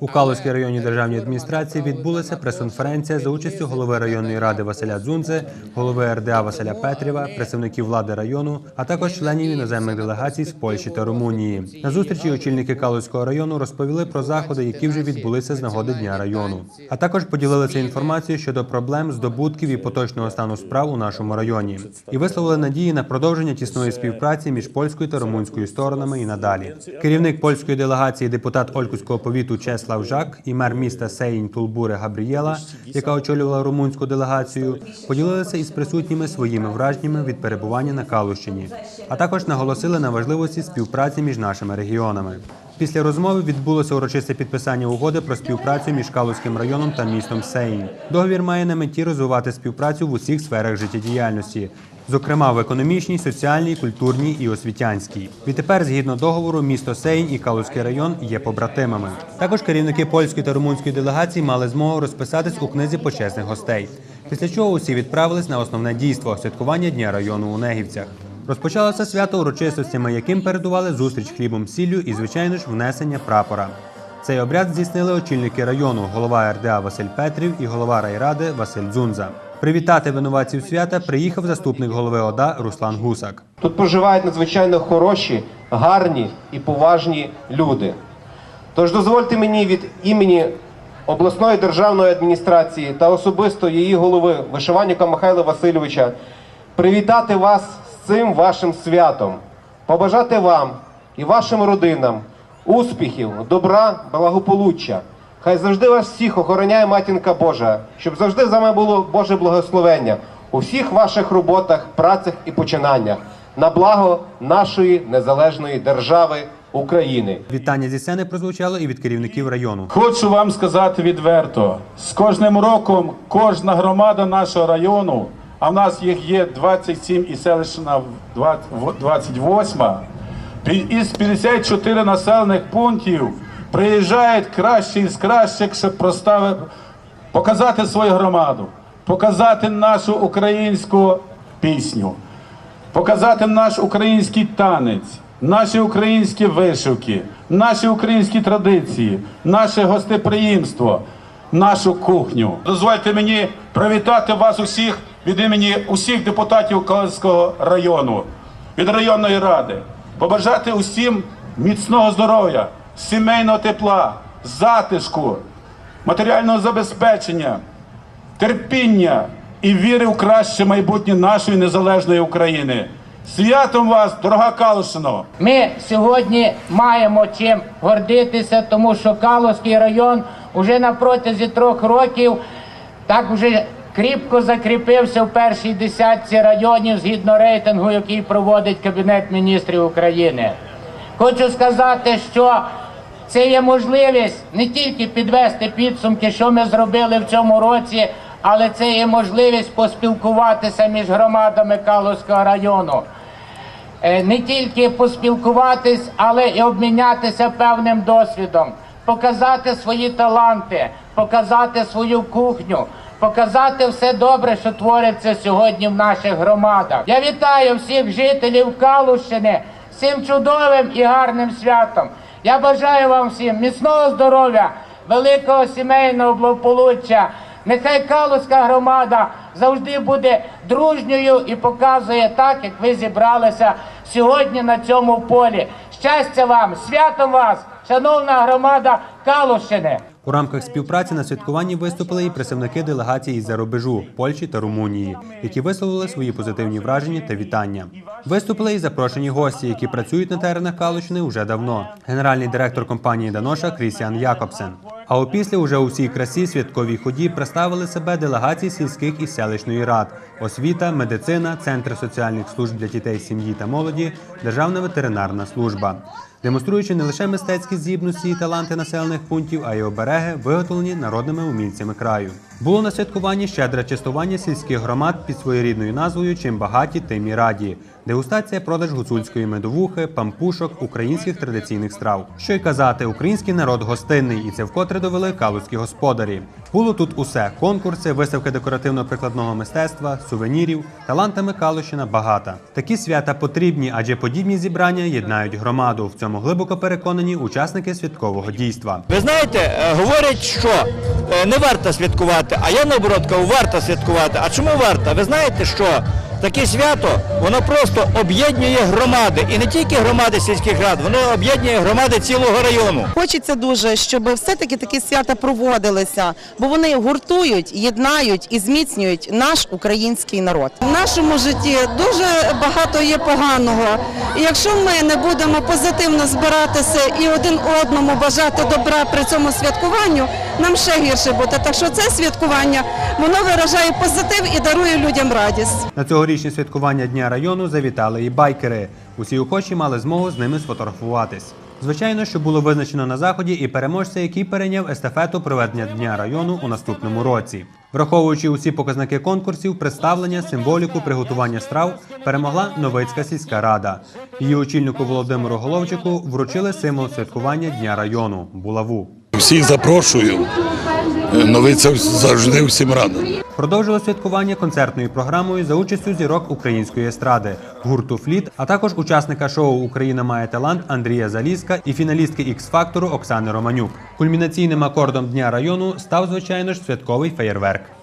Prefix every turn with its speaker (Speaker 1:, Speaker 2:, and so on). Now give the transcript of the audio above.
Speaker 1: У Калузькій районній державній адміністрації відбулася прес-конференція за участю голови районної ради Василя Дзунзе, голови РДА Василя Петрєва, представників влади району, а також членів іноземних делегацій з Польщі та Румунії. На зустрічі очільники Калузького району розповіли про заходи, які вже відбулися з нагоди дня району. А також поділилися інформацією щодо проблем, здобутків і поточного стану справ у нашому районі. І висловили надії на продовження тісної співпраці між польською та румунською сторонами і надалі. Керівник польської делегації, депутат Олькутського повіту Чеслав Жак і мер міста Сейнь Тулбуре Габрієла, яка очолювала румунську делегацію, поділилися із присутніми своїми враженнями від перебування на Калущині, а також наголосили на важливості співпраці між нашими регіонами. Після розмови відбулося урочисте підписання угоди про співпрацю між Калузьким районом та містом Сейн. Договір має на меті розвивати співпрацю в усіх сферах життєдіяльності, зокрема в економічній, соціальній, культурній і освітянській. Відтепер, згідно договору, місто Сейн і Калузький район є побратимами. Також керівники польської та румунської делегацій мали змогу розписатись у книзі почесних гостей. Після чого усі відправились на основне дійство святкування дня району у Негівцях. Розпочалося свято урочистостями, яким передували зустріч хлібом сіллю і, звичайно ж, внесення прапора. Цей обряд здійснили очільники району, голова РДА Василь Петрів і голова райради Василь Дзунза. Привітати винуватців свята приїхав заступник голови ОДА Руслан Гусак.
Speaker 2: Тут проживають надзвичайно хороші, гарні і поважні люди. Тож дозвольте мені від імені обласної державної адміністрації та особисто її голови Вишиванюка Михайла Васильовича привітати вас цим вашим святом, побажати вам і вашим родинам успіхів, добра, благополуччя. Хай завжди вас всіх охороняє матінка Божа, щоб завжди за вами було Боже благословення у всіх ваших роботах, працях і починаннях на благо нашої незалежної держави України.
Speaker 1: Вітання зі сцени прозвучало і від керівників району.
Speaker 3: Хочу вам сказати відверто: з кожним роком кожна громада нашого району, а в нас їх є 27 і селищна 28, із 54 населених пунктів приїжджають кращі з кращих, щоб проставити, показати свою громаду, показати нашу українську пісню показати наш український танець, наші українські вишивки, наші українські традиції, наше гостеприємство, нашу кухню. Дозвольте мені привітати вас усіх від імені усіх депутатів Калинського району, від районної ради, побажати усім міцного здоров'я, сімейного тепла, затишку, матеріального забезпечення терпіння і віри в краще майбутнє нашої незалежної України. Святом вас, дорога Калушино!
Speaker 4: Ми сьогодні маємо чим гордитися, тому що Калузький район уже на протязі трьох років так вже кріпко закріпився в першій десятці районів згідно рейтингу, який проводить Кабінет міністрів України. Хочу сказати, що це є можливість не тільки підвести підсумки, що ми зробили в цьому році, але це є можливість поспілкуватися між громадами Калузького району. Е, не тільки поспілкуватись, але і обмінятися певним досвідом, показати свої таланти, показати свою кухню, показати все добре, що твориться сьогодні в наших громадах. Я вітаю всіх жителів Калущини з цим чудовим і гарним святом. Я бажаю вам всім міцного здоров'я, великого сімейного благополуччя. Нехай Калузька громада завжди буде дружньою і показує так, як ви зібралися сьогодні на цьому полі. Щастя вам, святом вас, шановна громада Калущини!
Speaker 1: У рамках співпраці на святкуванні виступили і представники делегацій із-за рубежу Польщі та Румунії, які висловили свої позитивні враження та вітання. Виступили і запрошені гості, які працюють на теренах Калущини уже давно. Генеральний директор компанії Даноша Крістіан Якобсен. А опісля уже у всій красі святковій ході представили себе делегації сільських і селищної рад, освіта, медицина, центр соціальних служб для дітей, сім'ї та молоді, державна ветеринарна служба. Демонструючи не лише мистецькі здібності і таланти населених пунктів, а й обереги, виготовлені народними умільцями краю. Було на святкуванні щедре частування сільських громад під своєрідною назвою Чим багаті, тим і раді. Дегустація продаж гуцульської медовухи, пампушок, українських традиційних страв. Що й казати, український народ гостинний, і це вкотре довели калузькі господарі. Було тут усе: конкурси, виставки декоративно-прикладного мистецтва, сувенірів, талантами Калущина багата. Такі свята потрібні, адже подібні зібрання єднають громаду. В цьому глибоко переконані учасники святкового дійства.
Speaker 5: Ви знаєте, е, говорять, що е, не варто святкувати, а я наоборот кажу, варто святкувати. А чому варто? Ви знаєте, що таке свято воно просто об'єднує громади, і не тільки громади сільських рад, воно об'єднує громади цілого району.
Speaker 6: Хочеться дуже, щоб все-таки такі свята проводилися, бо вони гуртують, єднають і зміцнюють наш український народ.
Speaker 7: В нашому житті дуже багато є поганого. І якщо ми не будемо позитивно збиратися і один одному бажати добра при цьому святкуванню, нам ще гірше буде. Так що це святкування воно виражає позитив і дарує людям радість.
Speaker 1: Цьогорічні святкування Дня району завітали і байкери. Усі охочі мали змогу з ними сфотографуватись. Звичайно, що було визначено на заході і переможця, який перейняв естафету проведення Дня району у наступному році. Враховуючи усі показники конкурсів, представлення, символіку, приготування страв, перемогла Новицька сільська рада. Її очільнику Володимиру Головчику вручили символ святкування Дня району булаву.
Speaker 8: Всіх запрошую. Новиця завжди всім рада.
Speaker 1: Продовжило святкування концертною програмою за участю зірок української естради гурту Фліт, а також учасника шоу Україна має талант Андрія Залізка і фіналістки Ікс-фактору Оксани Романюк. Кульмінаційним акордом дня району став, звичайно ж, святковий феєрверк.